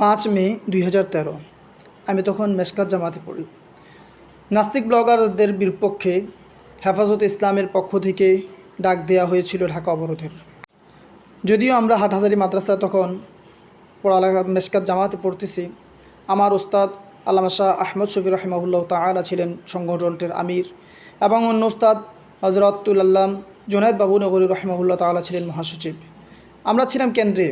পাঁচ মে দুই হাজার তেরো। আমি তখন মেসকাত জামাতে পড়ি। নাস্তিক ব্লগারদের বিপক্ষে হেফাজত ইসলামের পক্ষ থেকে ডাক দেওয়া হয়েছিল ঢাকা অবরোধের। যদিও আমরা হাটহাজারি মাদ্রাসায় তখন পড়ালেখা মেসকাত জামাতে পড়তেছি, আমার উস্তাদ আল্লামা শাহ আহমদ শফি রহমাউল্লাহ তালা ছিলেন সংগঠনটির আমির এবং অন্য উস্তাদ হজরতুল আল্লাম জুনায়দ বাবু নগরী রহমাউল্লাহ তালা ছিলেন মহাসচিব। আমরা ছিলাম কেন্দ্রে,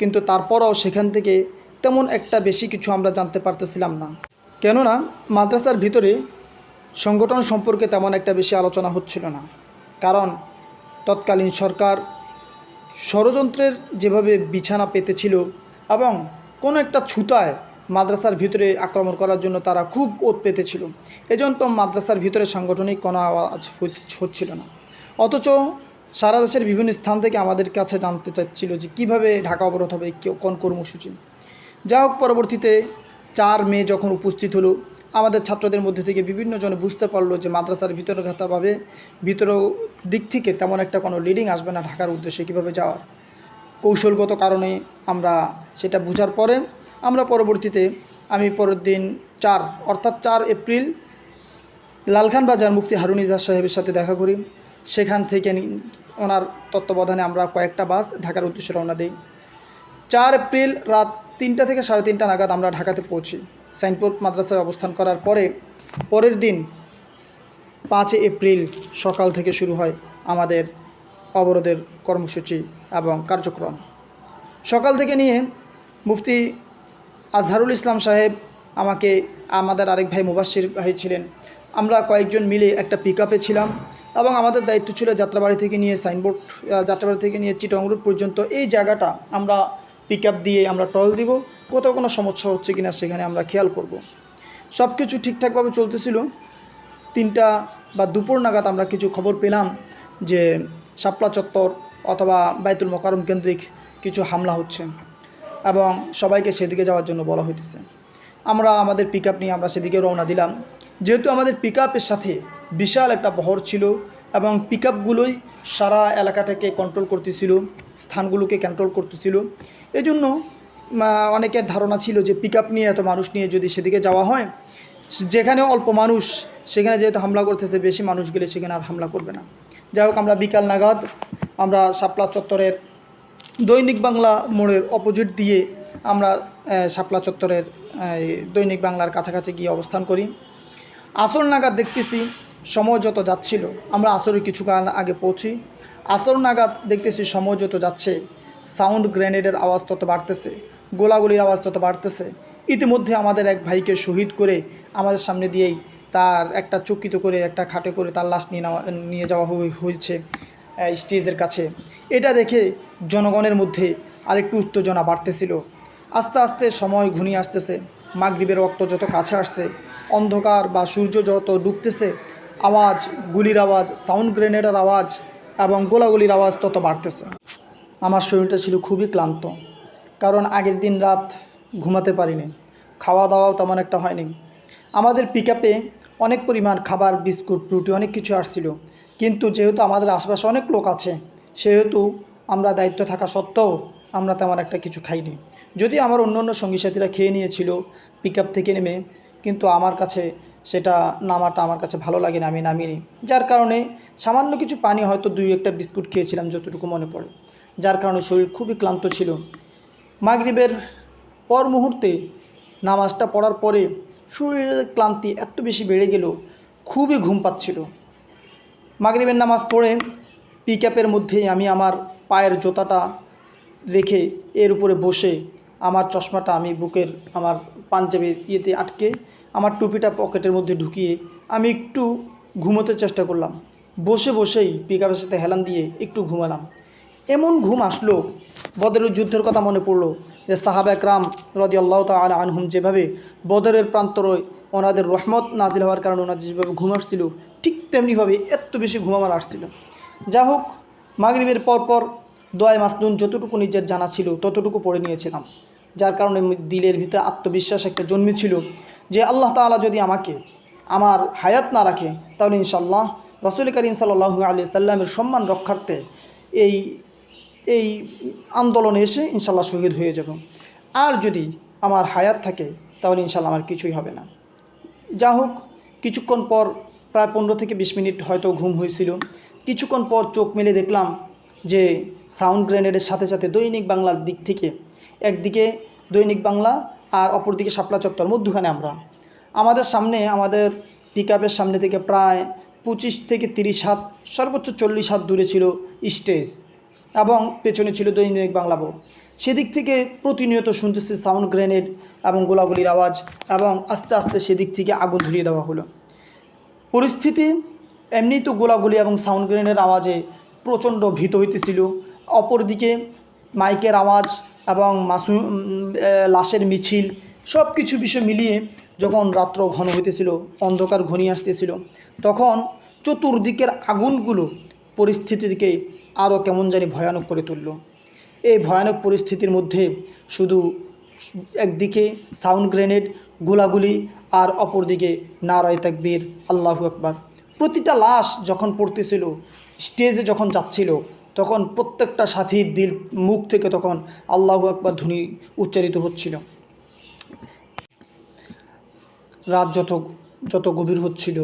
কিন্তু তারপরও সেখান থেকে তেমন একটা বেশি কিছু আমরা জানতে পারতেছিলাম না। কেননা, মাদ্রাসার ভিতরে সংগঠন সম্পর্কে তেমন একটা বেশি আলোচনা হচ্ছিল না। কারণ, তৎকালীন সরকার ষড়যন্ত্রের যেভাবে বিছানা পেতেছিল এবং কোনো একটা ছুতায় মাদ্রাসার ভিতরে আক্রমণ করার জন্য তারা খুব ওত পেতেছিল। এজন্য তো মাদ্রাসার ভিতরে সাংগঠনিক কোনো আওয়াজ হচ্ছিল না। অথচ সারা দেশের বিভিন্ন স্থান থেকে আমাদের কাছে জানতে চাচ্ছিল যে কীভাবে ঢাকা অবরোধ হবে কোন কর্মসূচি। যা হোক, পরবর্তীতে চার মে যখন উপস্থিত হলো, আমাদের ছাত্রদের মধ্যে থেকে বিভিন্ন জনে বুঝতে পারল যে মাদ্রাসার ভিতরঘাতাভাবে ভিতর দিক থেকে তেমন একটা কোনো লিডিং আসবে না ঢাকার উদ্দেশ্যে কীভাবে যাওয়ার। কৌশলগত কারণে আমরা সেটা বোঝার পরে আমরা পরবর্তীতে আমি পরের দিন চার, অর্থাৎ চার এপ্রিল লালখান বাজার মুফতি হারুন সাহেবের সাথে দেখা করি। সেখান থেকে ওনার তত্ত্বাবধানে আমরা কয়েকটা বাস ঢাকার উদ্দেশ্যে রওনা দিই। চার এপ্রিল রাত তিনটা থেকে সাড়ে তিনটা নাগাদ আমরা ঢাকাতে পৌঁছি। সাইনপুর মাদ্রাসায় অবস্থান করার পরে, পরের দিন পাঁচই এপ্রিল সকাল থেকে শুরু হয় আমাদের অবরোধের কর্মসূচি এবং কার্যক্রম। সকাল থেকে নিয়ে মুফতি আজহারুল ইসলাম সাহেব আমাকে, আমাদের আরেক ভাই মুবাসির ভাই ছিলেন, আমরা কয়েকজন মিলে একটা পিক ছিলাম এবং আমাদের দায়িত্ব ছিল যাত্রাবাড়ি থেকে নিয়ে সাইনবোর্ড যাত্রাবাড়ি থেকে নিয়ে চিটং রোড পর্যন্ত এই জায়গাটা আমরা পিক দিয়ে আমরা টল দিব, কোথাও কোনো সমস্যা হচ্ছে কিনা সেখানে আমরা খেয়াল করব। সব কিছু ঠিকঠাকভাবে চলতেছিল। তিনটা বা দুপুর নাগাদ আমরা কিছু খবর পেলাম যে শাপলা চত্বর অথবা বাইতুল মোকারম কেন্দ্রিক কিছু হামলা হচ্ছে এবং সবাইকে সেদিকে যাওয়ার জন্য বলা হইতেছে। আমরা আমাদের পিক নিয়ে আমরা সেদিকে রওনা দিলাম। যেহেতু আমাদের পিক সাথে বিশাল একটা বহর ছিল এবং পিক আপগুলোই সারা এলাকাটাকে কন্ট্রোল করতেছিল, স্থানগুলোকে কন্ট্রোল করতেছিল। জন্য অনেকের ধারণা ছিল যে পিক নিয়ে এত মানুষ নিয়ে যদি সেদিকে যাওয়া হয়, যেখানে অল্প মানুষ, সেখানে যেহেতু হামলা করতেছে, বেশি মানুষ গেলে সেখানে আর হামলা করবে না। যাই হোক, আমরা বিকাল নাগাদ, আমরা শাপলা চত্বরের দৈনিক বাংলা মোড়ের অপোজিট দিয়ে আমরা শাপলা চত্বরের দৈনিক বাংলার কাছাকাছি গিয়ে অবস্থান করি। আসল নাগাদ দেখতেছি সময় যত যাচ্ছিল, আমরা আসরের কিছুক্ষণ আগে পৌঁছি। আসর নাগাদ দেখতেছি সময় যত যাচ্ছে সাউন্ড গ্রেনেডের আওয়াজ তত বাড়তেছে, গোলাগুলির আওয়াজ তত বাড়তেছে। ইতিমধ্যে আমাদের এক ভাইকে শহীদ করে আমাদের সামনে দিয়েই তার একটা চকিত করে, একটা খাটে করে তার লাশ নিয়ে নেওয়া নিয়ে যাওয়া হয়েছে স্টেজের কাছে। এটা দেখে জনগণের মধ্যে আরেকটু উত্তেজনা বাড়তেছিল। আস্তে আস্তে সময় ঘনিয়ে আসতেছে। মাগরিবের রক্ত যত কাছে আসছে, অন্ধকার বা সূর্য যত ডুবতেছে আওয়াজ, গুলির আওয়াজ সাউন্ড গ্রেনেডের আওয়াজ এবং গোলাগুলির আওয়াজ তত বাড়তেছে। আমার শরীরটা ছিল খুবই ক্লান্ত, কারণ আগের দিন রাত ঘুমাতে পারিনি খাওয়া দাওয়াও তেমন একটা হয়নি। আমাদের পিক অনেক পরিমাণ খাবার, বিস্কুট, রুটি, অনেক কিছু আসছিল। কিন্তু যেহেতু আমাদের আশেপাশে অনেক লোক আছে, সেহেতু আমরা দায়িত্ব থাকা সত্ত্বেও আমরা তেমন একটা কিছু খাইনি। যদি আমার অন্য অন্য সঙ্গী সাথীরা খেয়ে নিয়েছিল পিক থেকে নেমে, কিন্তু আমার কাছে সেটা নামাটা আমার কাছে ভালো লাগে না, আমি নামিনি। যার কারণে সামান্য কিছু পানি হয়তো দুই একটা বিস্কুট খেয়েছিলাম, যতটুকু মনে পড়ে। যার কারণে শরীর খুবই ক্লান্ত ছিল। মাগরিবের পর মুহূর্তে নামাজটা পড়ার পরে শরীরের ক্লান্তি এত বেশি বেড়ে গেল, খুবই ঘুম পাচ্ছিল। মাগরিবের নামাজ পড়ে পিক আপের মধ্যেই আমি আমার পায়ের জোতাটা রেখে এর উপরে বসে আমার চশমাটা আমি বুকের আমার পাঞ্জাবির ইয়েতে আটকে আমার টুপিটা পকেটের মধ্যে ঢুকিয়ে আমি একটু ঘুমোতে চেষ্টা করলাম। বসে বসেই পিক সাথে হেলান দিয়ে একটু ঘুমালাম। এমন ঘুম আসলো, বদরের যুদ্ধের কথা মনে পড়ল যে সাহাবা একরাম রদি আল্লাহ তালা আনহুম যেভাবে বদরের প্রান্তরয় ওনাদের রহমত নাজিল হওয়ার কারণে ওনাদের যেভাবে ঘুম আসছিল, ঠিক তেমনিভাবে এত বেশি ঘুম আমার আসছিল। যা হোক মাগরিবের পরপর পর দোয়ায় মাসনুন যতটুকু নিজের জানা ছিল ততটুকু পড়ে নিয়েছিলাম। যার কারণে দিলের ভিতরে আত্মবিশ্বাস একটা জন্মেছিল যে আল্লাহ তাআলা যদি আমাকে আমার হায়াত না রাখে, তাহলে ইনশাল্লাহ রসুল করিম সাল্লাহ আলি সাল্লামের সম্মান রক্ষার্থে এই এই আন্দোলনে এসে ইনশাল্লাহ শহীদ হয়ে যাব। আর যদি আমার হায়াত থাকে, তাহলে ইনশাল্লাহ আমার কিছুই হবে না। যা হোক, কিছুক্ষণ পর প্রায় পনেরো থেকে বিশ মিনিট হয়তো ঘুম হয়েছিল। কিছুক্ষণ পর চোখ মেলে দেখলাম যে সাউন্ড গ্রেনেডের সাথে সাথে দৈনিক বাংলার দিক থেকে একদিকে দৈনিক বাংলা আর অপরদিকে শাপলা চত্বর, মধ্যখানে আমরা। আমাদের সামনে, আমাদের পিক সামনে থেকে প্রায় পঁচিশ থেকে তিরিশ হাত, সর্বোচ্চ চল্লিশ হাত দূরে ছিল স্টেজ এবং পেছনে ছিল দৈনিক বাংলা বোর্ড। সেদিক থেকে প্রতিনিয়ত শুনতেছি সাউন্ড গ্রেনেড এবং গোলাগুলির আওয়াজ এবং আস্তে আস্তে সেদিক থেকে আগুন ধরিয়ে দেওয়া হলো। পরিস্থিতি এমনি তো গোলাগুলি এবং সাউন্ড গ্রেনেডের আওয়াজে প্রচণ্ড ভীত হইতেছিল। অপরদিকে মাইকের আওয়াজ এবং মাসু লাশের মিছিল সব কিছু বিষয় মিলিয়ে যখন রাত্র ঘন হইতেছিল, অন্ধকার ঘনিয়ে আসতেছিল, তখন চতুর্দিকের আগুনগুলো পরিস্থিতিকে আরও কেমন জানি ভয়ানক করে তুলল। এই ভয়ানক পরিস্থিতির মধ্যে শুধু একদিকে সাউন্ড গ্রেনেড, গোলাগুলি, আর অপরদিকে নারায় তাকবীর, আল্লাহু আকবার। প্রতিটা লাশ যখন পড়তেছিল, স্টেজে যখন যাচ্ছিল, তখন প্রত্যেকটা সাথীর দিল, মুখ থেকে তখন আল্লাহু আকবার ধ্বনি উচ্চারিত হচ্ছিল। রাত যত যত গভীর হচ্ছিল,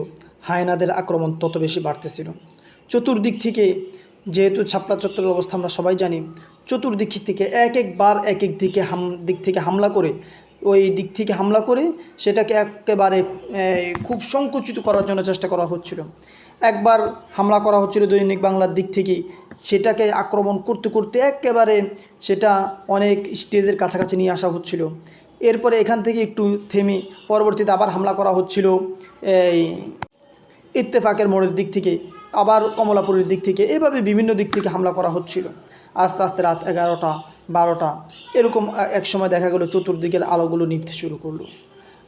হায়নাদের আক্রমণ তত বেশি বাড়তেছিল। চতুর্দিক থেকে যেহেতু ছাপড়া চত্বরের অবস্থা আমরা সবাই জানি, চতুর্দিক থেকে এক একবার এক এক দিকে হাম, দিক থেকে হামলা করে ওই দিক থেকে হামলা করে সেটাকে একেবারে খুব সংকুচিত করার জন্য চেষ্টা করা হচ্ছিল। একবার হামলা করা হচ্ছিল দৈনিক বাংলার দিক থেকে, সেটাকে আক্রমণ করতে করতে একেবারে সেটা অনেক স্টেজের কাছাকাছি নিয়ে আসা হচ্ছিল। এরপরে এখান থেকে একটু থেমে পরবর্তীতে আবার হামলা করা হচ্ছিল, এই ইত্তেফাকের মোড়ের দিক থেকে। আবার কমলাপুরের দিক থেকে এভাবে বিভিন্ন দিক থেকে হামলা করা হচ্ছিল। আস্তে আস্তে রাত এগারোটা, বারোটা এরকম এক সময় দেখা গেলো চতুর্দিকের আলোগুলো নিভতে শুরু করল।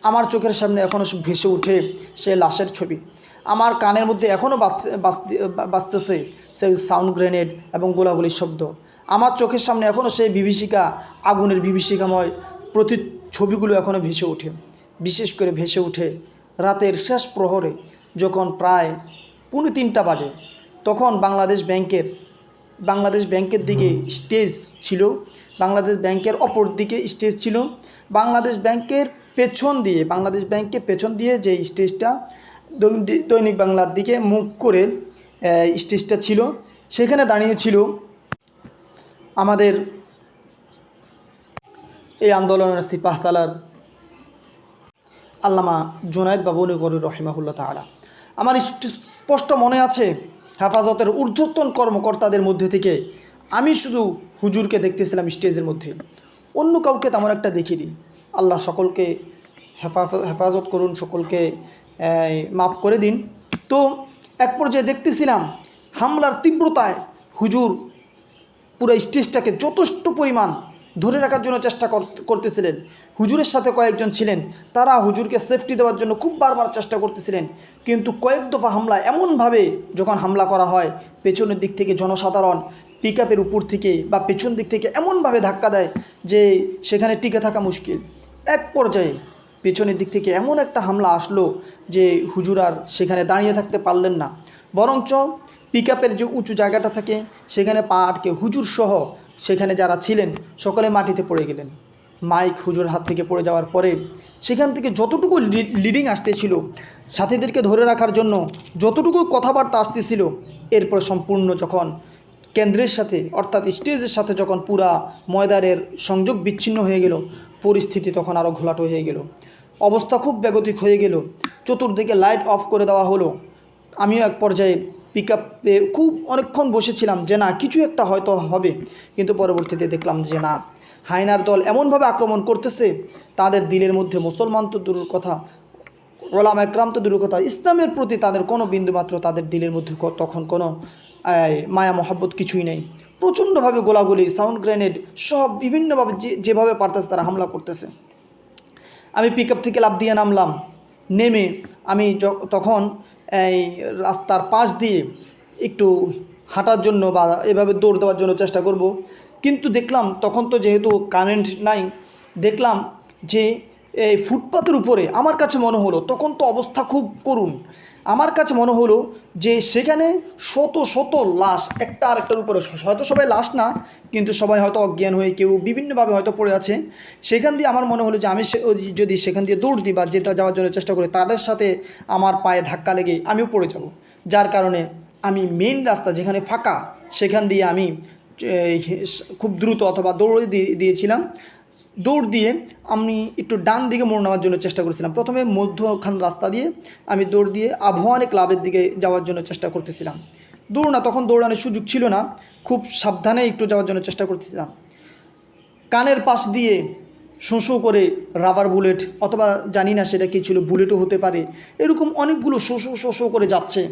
আমার চোখের সামনে এখনও ভেসে উঠে সে লাশের ছবি। আমার কানের মধ্যে এখনও বাঁচতেছে সেই সাউন্ড গ্রেনেড এবং গোলাগুলির শব্দ। আমার চোখের সামনে এখনও সেই বিভীষিকা, আগুনের বিভীষিকাময় প্রতি ছবিগুলো এখনও ভেসে ওঠে। বিশেষ করে ভেসে ওঠে রাতের শেষ প্রহরে যখন প্রায় পৌনে তিনটা বাজে। তখন বাংলাদেশ ব্যাংকের বাংলাদেশ ব্যাংকের দিকে স্টেজ ছিল, বাংলাদেশ ব্যাংকের অপর দিকে স্টেজ ছিল। বাংলাদেশ ব্যাংকের পেছন দিয়ে, বাংলাদেশ ব্যাংকের পেছন দিয়ে যে স্টেজটা দৈনিক- বাংলার দিকে মুখ করে স্টেজটা ছিল। সেখানে দাঁড়িয়ে ছিল আমাদের এই আন্দোলনের সিপাহ সালার আল্লামা জোনায়দ বাবুল গরুর রহিমাহুল্লাহ তাআলা। আমার স্পষ্ট মনে আছে হেফাজতের ঊর্ধ্বতন কর্মকর্তাদের মধ্যে থেকে। আমি শুধু হুজুরকে দেখতেছিলাম স্টেজের মধ্যে। অন্য কাউকে তেমন একটা দেখিনি। আল্লাহ সকলকে হেফাজত করুন, সকলকে মাফ করে দিন। তো এক পর্যায়ে দেখতেছিলাম হামলার তীব্রতায় হুজুর পুরো স্টেজটাকে যথেষ্ট পরিমাণ ধরে রাখার জন্য চেষ্টা কর- করতেছিলেন। হুজুরের সাথে কয়েকজন ছিলেন। তারা হুজুরকে সেফটি দেওয়ার জন্য খুব বারবার চেষ্টা করতেছিলেন। কিন্তু কয়েক দফা হামলা এমনভাবে যখন হামলা করা হয়, পেছনের দিক থেকে জনসাধারণ পিক আপের উপর থেকে বা পেছন দিক থেকে এমনভাবে ধাক্কা দেয় যে সেখানে টিকে থাকা মুশকিল। এক পর্যায়ে পেছনের দিক থেকে এমন একটা হামলা আসলো যে হুজুর আর সেখানে দাঁড়িয়ে থাকতে পারলেন না। বরঞ্চ পিক আপের যে উঁচু জায়গাটা থাকে, সেখানে পা আটকে হুজুর সহ সেখানে যারা ছিলেন, সকলে মাটিতে পড়ে গেলেন। মাইক হুজুর হাত থেকে পড়ে যাওয়ার পরে সেখান থেকে যতটুকু লিডিং আসতেছিল, সাথীদেরকে ধরে রাখার জন্য যতটুকু কথাবার্তা আসতেছিল, এরপর সম্পূর্ণ যখন কেন্দ্রের সাথে, অর্থাৎ স্টেজের সাথে যখন পুরা ময়দানের সংযোগ বিচ্ছিন্ন হয়ে গেল, পরিস্থিতি তখন আরও ঘোলাটো হয়ে গেল। অবস্থা খুব ব্যাগতিক হয়ে গেল। চতুর্দিকে লাইট অফ করে দেওয়া হলো। আমিও এক পর্যায়ে পিক আপে খুব অনেকক্ষণ বসেছিলাম যে না, কিছু একটা হয়তো হবে। কিন্তু পরবর্তীতে দেখলাম যে না, হায়নার দল এমনভাবে আক্রমণ করতেছে, তাদের দিলের মধ্যে মুসলমান তো দূরের কথা, ওলাম একরাম তো দূরের কথা, ইসলামের প্রতি তাদের কোনো বিন্দুমাত্র তাদের দিলের মধ্যে তখন কোনো মায়া, মহাব্বত কিছুই নেই। প্রচণ্ডভাবে গোলাগুলি সাউন্ড গ্রেনেড সব বিভিন্নভাবে যে, যেভাবে পারতেছে তারা হামলা করতেছে। আমি পিক আপ থেকে লাভ দিয়ে নামলাম। নেমে আমি তখন এই রাস্তার পাশ দিয়ে একটু হাঁটার জন্য বা এভাবে দৌড় দেওয়ার জন্য চেষ্টা করব। কিন্তু দেখলাম, তখন তো যেহেতু কারেন্ট নাই, দেখলাম যে এই ফুটপাতের উপরে, আমার কাছে মনে হলো, তখন তো অবস্থা খুব করুণ। আমার কাছে মনে হলো যে সেখানে শত শত লাশ, একটা আরেকটার উপরে হয়তো সবাই লাশ না, কিন্তু সবাই হয়তো অজ্ঞান হয়ে কেউ বিভিন্নভাবে হয়তো পড়ে আছে। সেখান দিয়ে আমার মনে হলো যে আমি যদি সেখান দিয়ে দৌড় দিই বা যেতে যাওয়ার জন্য চেষ্টা করি, তাদের সাথে আমার পায়ে ধাক্কা লেগে আমিও পড়ে যাব। যার কারণে আমি মেন রাস্তা যেখানে ফাঁকা, সেখান দিয়ে আমি খুব দ্রুত অথবা দৌড়ে দিয়ে, দিয়েছিলাম। দৌড় দিয়ে আমি একটু ডান দিকে মোড় নেওয়ার জন্য চেষ্টা করেছিলাম। প্রথমে মধ্যখান রাস্তা দিয়ে আমি দৌড় দিয়ে আবহাওয়ানি ক্লাবের দিকে যাওয়ার জন্য চেষ্টা করতেছিলাম। দৌড় না, তখন দৌড়ানোর সুযোগ ছিল না। খুব সাবধানে একটু যাওয়ার জন্য চেষ্টা করতেছিলাম। কানের পাশ দিয়ে শোঁ করে রাবার বুলেট অথবা জানি না সেটা কী ছিল বুলেটও হতে পারে। এরকম অনেকগুলো শো শো করে যাচ্ছে।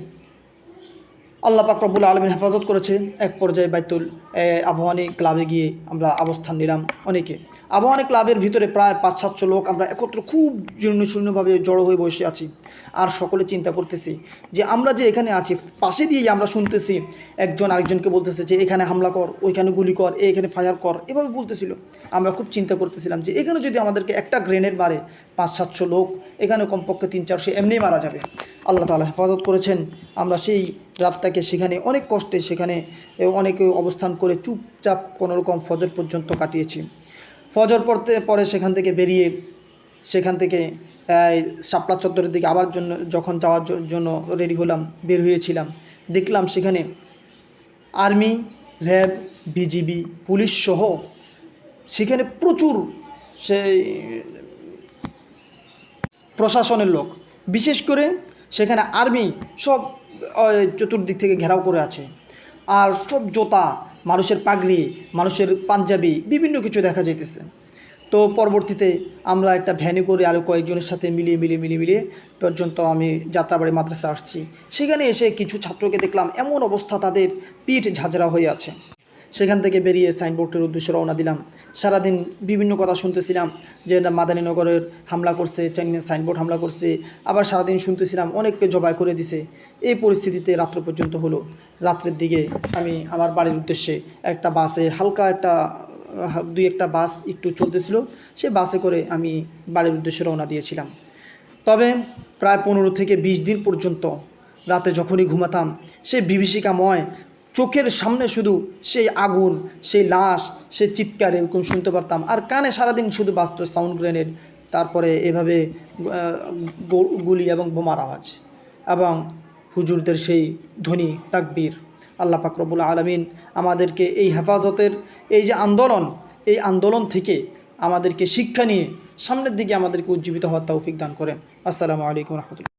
আল্লাহ পাক রব্বুল আলমিন হেফাজত করেছে এক পর্যায়ে বাইতুল এ, আবহাওয়ানি ক্লাবে গিয়ে আমরা অবস্থান নিলাম অনেকে। আবহাওয়ানি ক্লাবের ভিতরে প্রায় পাঁচ সাতশো লোক আমরা একত্র খুব জীর্ণ শূন্যভাবে জড়ো হয়ে বসে আছি। আর সকলে চিন্তা করতেছি যে আমরা যে এখানে আছি পাশে দিয়েই আমরা শুনতেছি একজন আরেকজনকে বলতেছে যে এখানে হামলা কর ওইখানে গুলি কর এখানে ফায়ার কর এভাবে বলতেছিল। আমরা খুব চিন্তা করতেছিলাম যে এখানে যদি আমাদেরকে একটা গ্রেনেড মারে পাঁচ সাতশো লোক এখানে কমপক্ষে তিন চারশো এমনিই মারা যাবে। আল্লাহ তালা হেফাজত করেছেন। আমরা সেই রাতটাকে সেখানে, অনেক কষ্টে সেখানে অনেকে অবস্থান করে চুপচাপ কোনোরকম ফজর পর্যন্ত কাটিয়েছি। ফজর পড়তে, পরে সেখান থেকে বেরিয়ে সেখান থেকে শাপলা চত্বরের দিকে আবার জন্য, যখন যাওয়ার জন্য রেডি হলাম, বের হয়েছিলাম, দেখলাম সেখানে আর্মি, র্যাব, বিজিবি, পুলিশ সহ সেখানে প্রচুর সেই প্রশাসনের লোক। বিশেষ করে সেখানে আর্মি সব চতুর্দিক থেকে ঘেরাও করে আছে। আর সব জোতা, মানুষের পাগড়ি, মানুষের পাঞ্জাবি, বিভিন্ন কিছু দেখা যাইতেছে। তো পরবর্তীতে আমরা একটা ভ্যানে করে আরও কয়েকজনের সাথে মিলিয়ে মিলিয়ে মিলিয়ে মিলিয়ে পর্যন্ত আমি যাত্রাবাড়ি মাদ্রাসা আসছি। সেখানে এসে কিছু ছাত্রকে দেখলাম, এমন অবস্থা তাদের পিঠ ঝাঁঝরা হয়ে আছে। সেখান থেকে বেরিয়ে সাইনবোর্ডের উদ্দেশ্যে রওনা দিলাম। সারাদিন বিভিন্ন কথা শুনতেছিলাম যে না মাদানীনগরের হামলা করছে সাইনবোর্ড হামলা করছে। আবার সারাদিন শুনতেছিলাম অনেককে জবাই করে দিছে। এই পরিস্থিতিতে রাত্র পর্যন্ত হলো। রাত্রের দিকে আমি আমার বাড়ির উদ্দেশ্যে একটা বাসে হালকা একটা, দুই একটা বাস একটু চলতেছিল। সে বাসে করে আমি বাড়ির উদ্দেশ্যে রওনা দিয়েছিলাম। তবে প্রায় পনেরো থেকে বিশ দিন পর্যন্ত রাতে যখনই ঘুমাতাম সে বিভীষিকাময় চোখের সামনে শুধু সেই আগুন, সেই লাশ সে চিৎকার এরকম শুনতে পারতাম। আর কানে সারাদিন শুধু বাজত সাউন্ড গ্রেনেড তারপরে এভাবে গুলি এবং বোমার আওয়াজ। এবং হুজুরদের সেই ধ্বনি, তাকবীর, আল্লাহ পাক রব্বুল আলমিন আমাদেরকে এই হেফাজতের এই যে আন্দোলন, এই আন্দোলন থেকে আমাদেরকে শিক্ষা নিয়ে সামনের দিকে আমাদেরকে উজ্জীবিত হওয়ার তৌফিক দান করেন। আসসালামু আলাইকুম রহমতুল্লাহ।